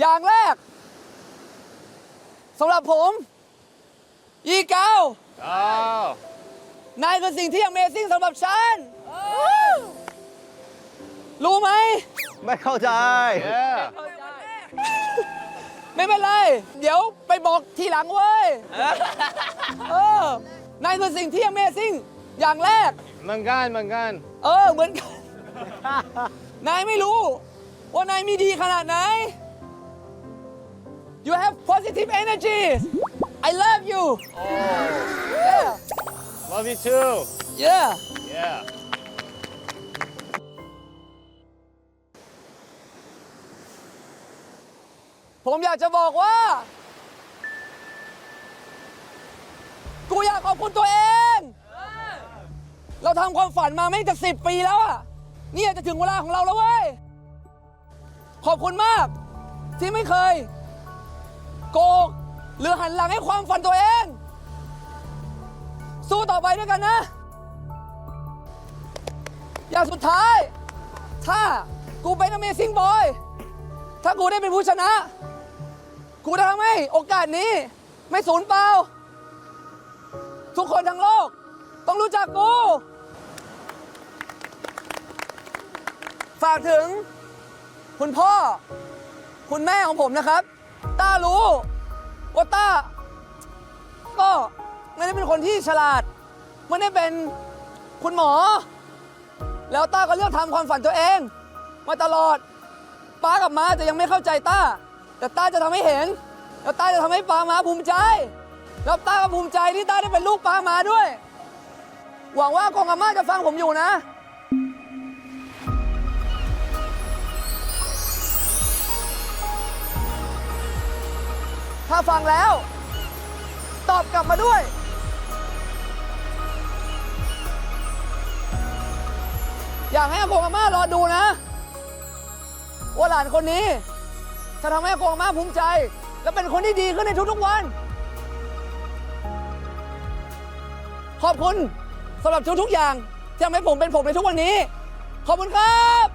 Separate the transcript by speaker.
Speaker 1: อย่างแรกสำหรับผม อีเกา
Speaker 2: อ้าวนา
Speaker 1: ยคือสิ่งที่ Amazing สำหรับฉัน รู้ไหม
Speaker 3: ไม่เข้าใจ
Speaker 2: เย้
Speaker 1: ไม่เป็นไร เดี๋ยวไปบอกทีหลังเว้ย เออนายคือสิ่งที่ Amazing อย่างแรก
Speaker 2: เหมือนกันเหมือนกัน
Speaker 1: เออ เหมือนกัน นายไม่รู้ ว่านายมีดีขนาดไหน You have positive energy I love you yeah
Speaker 2: love you too
Speaker 1: yeah
Speaker 2: yeah
Speaker 1: ผมอยากจะบอกว่า กูอยากขอบคุณตัวเอง เราทำความฝันมาไม่จะสิบปีแล้วอะนี่จะถึงเวลาของเราแล้วเว้ย ขอบคุณมาก ที่ไม่เคย โกกหรือหันหลังให้ความฝันตัวเอง สู้ต่อไปด้วยกันนะ อย่างสุดท้าย ถ้ากูเป็น Amazing Boy ถ้ากูได้เป็นผู้ชนะ กูจะทำให้โอกาสนี้ ไม่สูญเปล่า ทุกคนทั้งโลก ต้องรู้จักกูฝากถึง คุณพ่อ คุณแม่ของผมนะครับ ต้ารู้ว่าต้า ก็ไม่ได้เป็นคนที่ฉลาด ไม่ได้เป็นคุณหมอ แล้วต้าก็เลือกทำความฝันตัวเอง มาตลอด ป้ากับม้าจะยังไม่เข้าใจต้า แต่ต้าจะทำให้เห็น แล้วต้าจะทำให้ป้าม้าภูมิใจ แล้วต้าก็ภูมิใจที่ต้าได้เป็นลูกป้าม้าด้วย หวังว่ากองอาม่าจะฟังผมอยู่นะ ถ้าฟังแล้ว ตอบกลับมาด้วย อยากให้อากงอาม่ารอดูนะว่าหลานคนนี้ จะทำให้อากงอาม่าภูมิใจ และเป็นคนที่ดีขึ้นในทุกๆวัน ขอบคุณสำหรับทุกๆอย่างที่ทำให้ผมเป็นผมในทุกวันนี้ ขอบคุณครับ